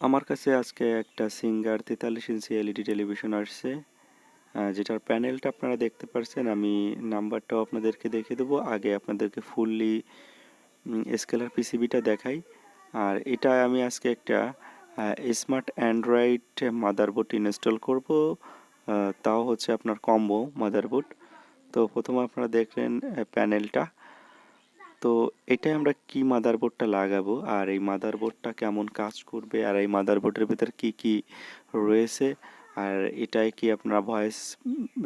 আমার কাছে আজকে একটা সিঙ্গার তেতাল্লিশ ইঞ্চি এলইডি টেলিভিশন আসছে যেটার প্যানেলটা আপনারা দেখতে পারছেন। আমি নাম্বারটাও আপনাদেরকে দেখিয়ে দেবো। আগে আপনাদেরকে ফুললি স্কেলার পিসিবিটা দেখাই। আর এটা আমি আজকে একটা স্মার্ট অ্যান্ড্রয়েড মাদারবোর্ড ইনস্টল করব। তাও হচ্ছে আপনার কম্বো মাদারবোর্ড তো প্রথমে আপনারা দেখলেন প্যানেলটা তো এটাই আমরা কি মাদারবোর্ডটা লাগাবো? আর এই মাদারবোর্ডটা কেমন কাজ করবে? আর এই মাদারবোর্ডের ভিতর কি কি রয়েছে? আর এটাই কি আপনারা ভয়েস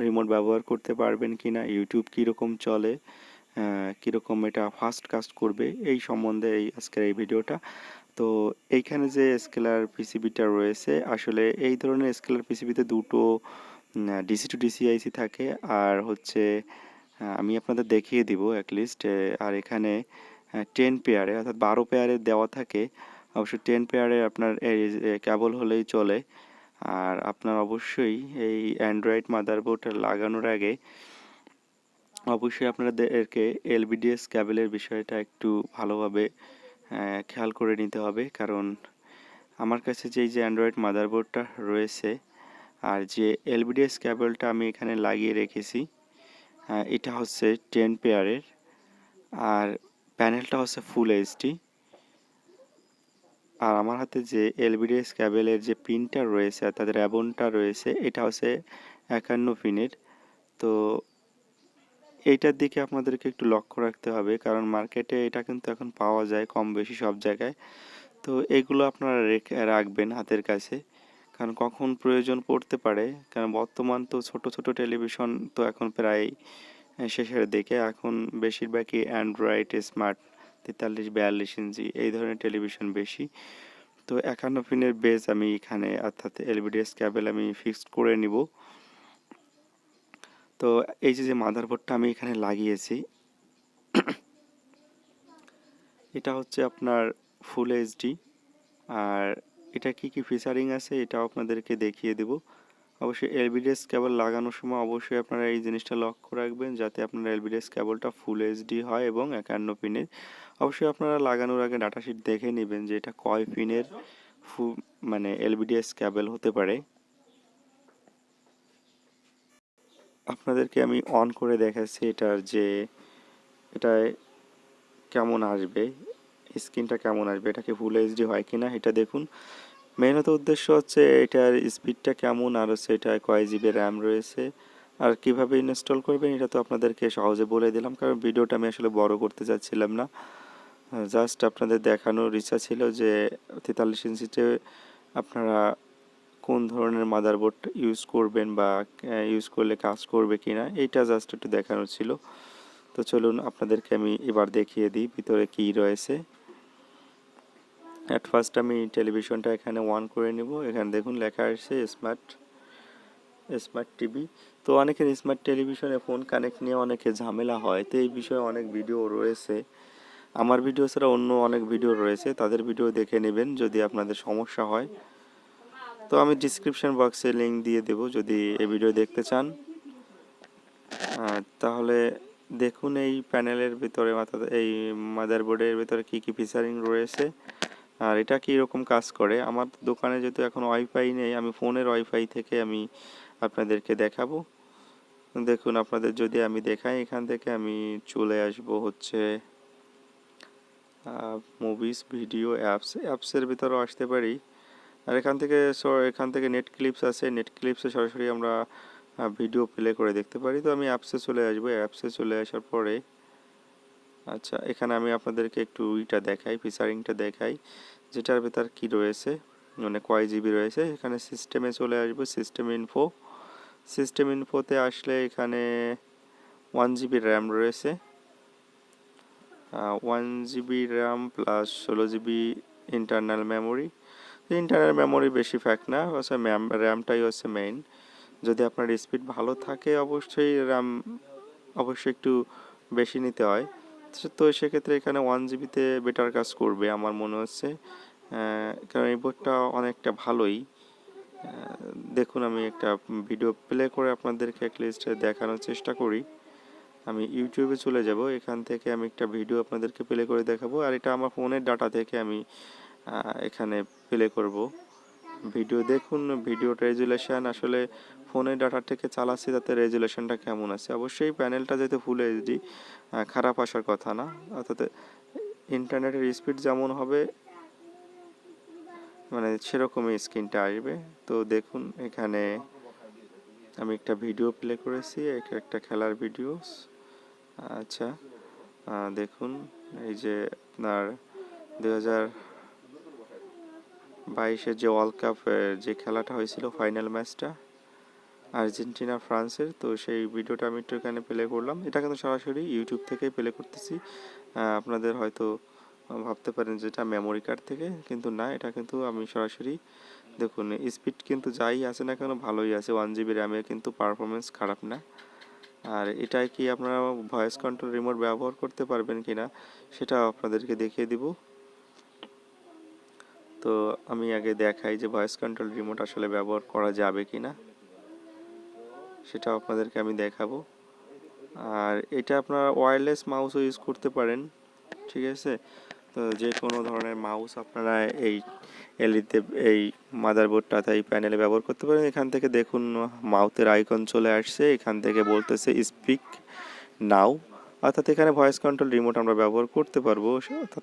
রিমোট ব্যবহার করতে পারবেন কি না? ইউটিউব কীরকম চলে? কীরকম এটা ফাস্ট কাজ করবে? এই সম্বন্ধে এই আজকের এই ভিডিওটা। তো এইখানে যে স্কেলার পিসিবিটা রয়েছে, আসলে এই ধরনের স্কেলার পিসিবিতে দুটো ডিসি টু ডিসি আইসি থাকে। আর হচ্ছে আমি আপনাদের দেখিয়ে দিব লিস্ট আর এখানে টেন পেয়ারে অর্থাৎ বারো পেয়ারে দেওয়া থাকে। অবশ্য টেন পেয়ারে আপনার কেবল হলেই চলে। আর আপনার অবশ্যই এই অ্যান্ড্রয়েড মাদারবোর্ড লাগানোর আগে অবশ্যই আপনাদেরকে এলবিডিএস ক্যাবেলের বিষয়টা একটু ভালোভাবে খেয়াল করে নিতে হবে। কারণ আমার কাছে যেই যে অ্যান্ড্রয়েড মাদারবোর্ডটা রয়েছে, আর যে এলবিডিএস ক্যাবেলটা আমি এখানে লাগিয়ে রেখেছি এটা হচ্ছে টেন পেয়ারের আর প্যানেলটা হচ্ছে ফুল এইচডি আর আমার হাতে যে এলবিডিএস ক্যাবেলের যে পিনটা রয়েছে অর্থাৎ র্যাবনটা রয়েছে, এটা হচ্ছে একান্ন পিনের তো এইটার দিকে আপনাদেরকে একটু লক্ষ্য রাখতে হবে, কারণ মার্কেটে এটা কিন্তু এখন পাওয়া যায় কম বেশি সব জায়গায়। তো এগুলো আপনারা রেখে রাখবেন হাতের কাছে। কারণ কখন প্রয়োজন পড়তে পারে? কারণ বর্তমান তো ছোট ছোট টেলিভিশন তো এখন প্রায় শেষের দিকে। এখন বেশিরভাগই অ্যান্ড্রয়েড স্মার্ট, তেতাল্লিশ, বিয়াল্লিশ ইঞ্চি, এই ধরনের টেলিভিশন বেশি। তো একান্ন পিনের বেস আমি এখানে, অর্থাৎ এলবিডিএস ক্যাবেল আমি ফিক্সড করে নিব। তো এই যে যে মাদারবোর্ডটা আমি এখানে লাগিয়েছি, এটা হচ্ছে আপনার ফুল এইচডি আর এটা কি কি ফিচারিং আছে এটাও আপনাদেরকে দেখিয়ে দেব। অবশ্যই এলবিডিএস কেবল লাগানোর সময় অবশ্যই আপনারা এই জিনিসটা লক্ষ্য রাখবেন যাতে আপনার এলবিডিএস কেবলটা ফুল এইচডি হয় এবং একান্ন পিনের অবশ্যই আপনারা লাগানোর আগে ডাটাশিট দেখে নেবেন যে এটা কয় পিনের ফু মানে এলবিডিএস কেবল হতে পারে। আপনাদেরকে আমি অন করে দেখাচ্ছি এটার যে, এটায় কেমন আসবে। স্ক্রিনটা কেমন আসবে, এটা কি ফুল এইচডি হয় কি না এটা দেখুন। মেনত উদ্দেশ্য হচ্ছে এটার স্পিডটা কেমন আর হচ্ছে এটা কয় জিবি র্যাম রয়েছে। আর কীভাবে ইনস্টল করবেন এটা তো আপনাদেরকে সহজে বলে দিলাম, কারণ ভিডিওটা আমি আসলে বড় করতে চাচ্ছিলাম না। জাস্ট আপনাদের দেখানোর ইচ্ছা ছিল যে তেতাল্লিশ ইঞ্চিতে আপনারা কোন ধরনের মাদারবোর্ড ইউজ করবেন বা ইউজ করলে কাজ করবে কি না এইটা জাস্ট একটু দেখানোর ছিল। তো চলুন আপনাদেরকে আমি এবার দেখিয়ে দিই, ভিতরে কি রয়েছে। অ্যাট ফার্স্ট আমি টেলিভিশনটা এখানে অন করে নেব। এখানে দেখুন, লেখা আসছে স্মার্ট স্মার্ট টিভি তো অনেকের স্মার্ট টেলিভিশনে ফোন কানেক্ট নিয়ে অনেকে ঝামেলা হয়। তো এই বিষয়ে অনেক ভিডিও রয়েছে। আমার ভিডিও ছাড়া অন্য অনেক ভিডিও রয়েছে। তাদের ভিডিও দেখে নেবেন যদি আপনাদের সমস্যা হয়। তো আমি ডিসক্রিপশন বক্সে লিংক দিয়ে দেব যদি এই ভিডিও দেখতে চান। তাহলে দেখুন এই প্যানেলের ভিতরে, অর্থাৎ এই মাদারবোর্ডের ভিতরে কি কি ফিচারিং রয়েছে। আর এটা কী রকম কাজ করে? আমার দোকানে যেহেতু এখন ওয়াইফাই নেই, আমি ফোনের ওয়াইফাই থেকে আমি আপনাদেরকে দেখাবো। দেখুন, আপনাদের যদি আমি দেখাই, এখান থেকে আমি চলে আসব হচ্ছে মুভিস ভিডিও অ্যাপস অ্যাপসের ভিতরেও আসতে পারি। আর এখান থেকে এখান থেকে নেট ক্লিপস আছে। নেট ক্লিপসে সরাসরি আমরা ভিডিও প্লে করে দেখতে পারি। তো আমি অ্যাপসে চলে আসব। অ্যাপসে চলে আসার পরে আচ্ছা এখানে আমি আপনাদেরকে একটু ইটা দেখাই, ফিচারিংটা দেখাই, যেটার ভেতর কি রয়েছে মানে কয় জিবি রয়েছে, এখানে সিস্টেমে চলে আসব সিস্টেম ইনফো সিস্টেম ইনফোতে আসলে এখানে ওয়ান জিবি র্যাম রয়েছে ওয়ান জিবি র্যাম প্লাস ষোলো GB internal memory internal memory বেশি ফ্যাক্ট না, হচ্ছে ম্যাম র্যামটাই হচ্ছে মেইন যদি আপনার স্পিড ভালো থাকে অবশ্যই র্যাম অবশ্যই একটু বেশি নিতে হয়। তো- সেক্ষেত্রে এখানে ওয়ান জিবিতে বেটার কাজ করবে আমার মনে হচ্ছে। কারণ এই বোর্ডটা অনেকটা ভালোই। দেখুন আমি একটা ভিডিও প্লে করে আপনাদেরকে লিস্ট দেখানোর চেষ্টা করি। আমি ইউটিউবে চলে যাব, এখান থেকে আমি একটা ভিডিও আপনাদেরকে প্লে করে দেখাবো। আর এটা আমার ফোনের ডাটা থেকে আমি এখানে প্লে করব। ভিডিও দেখুন, ভিডিও রেজুলেশন। আসলে ফোনের ডাটা থেকে চালাচ্ছি, তাতে রেজুলেশনটা কেমন আছে? অবশ্যই প্যানেলটা যেহেতু ফুল এইচডি খারাপ আসার কথা না। অর্থাৎ ইন্টারনেটের স্পিড যেমন হবে মানে সেরকমই স্ক্রিনটা আসবে। তো দেখুন, এখানে আমি একটা ভিডিও প্লে করেছি, এটা একটা খেলার ভিডিও। আচ্ছা দেখুন, এই যে আপনার দু হাজার বাইশের যে ওয়ার্ল্ড কাপের যে খেলাটা হয়েছিল ফাইনাল ম্যাচটা আর্জেন্টিনা, ফ্রান্সের, তো সেই ভিডিওটা আমি একটু এখানে প্লে করলাম। এটা কিন্তু সরাসরি ইউটিউব থেকেই প্লে করতেছি। আপনাদের হয়তো ভাবতে পারেন যে এটা মেমোরি কার্ড থেকে, কিন্তু না, এটা কিন্তু আমি সরাসরি দেখুন স্পিড কিন্তু যাই আছে না কেন ভালোই আছে। ওয়ান জিবি র্যামে কিন্তু পারফরমেন্স খারাপ না। আর এটাই কি আপনারা ভয়েস কন্ট্রোল রিমোট ব্যবহার করতে পারবেন কিনা সেটা আপনাদেরকে দেখিয়ে দিব। তো আমি আগে দেখাই যে ভয়েস কন্ট্রোল রিমোট আসলে ব্যবহার করা যাবে কি না সেটা আপনাদেরকে আমি দেখাবো। আর এটা আপনারা ওয়্যারলেস মাউসও ইউজ করতে পারেন, ঠিক আছে? তো যে কোনো ধরনের মাউস আপনারা এই এলইতে এই মাদারবোর্ডটাতে এই প্যানেলে ব্যবহার করতে পারেন। এখান থেকে দেখুন মাউথের আইকন চলে আসছে। এখান থেকে বলতেছে স্পিক নাও অর্থাৎ এখানে ভয়েস কন্ট্রোল রিমোট আমরা ব্যবহার করতে পারব। অর্থাৎ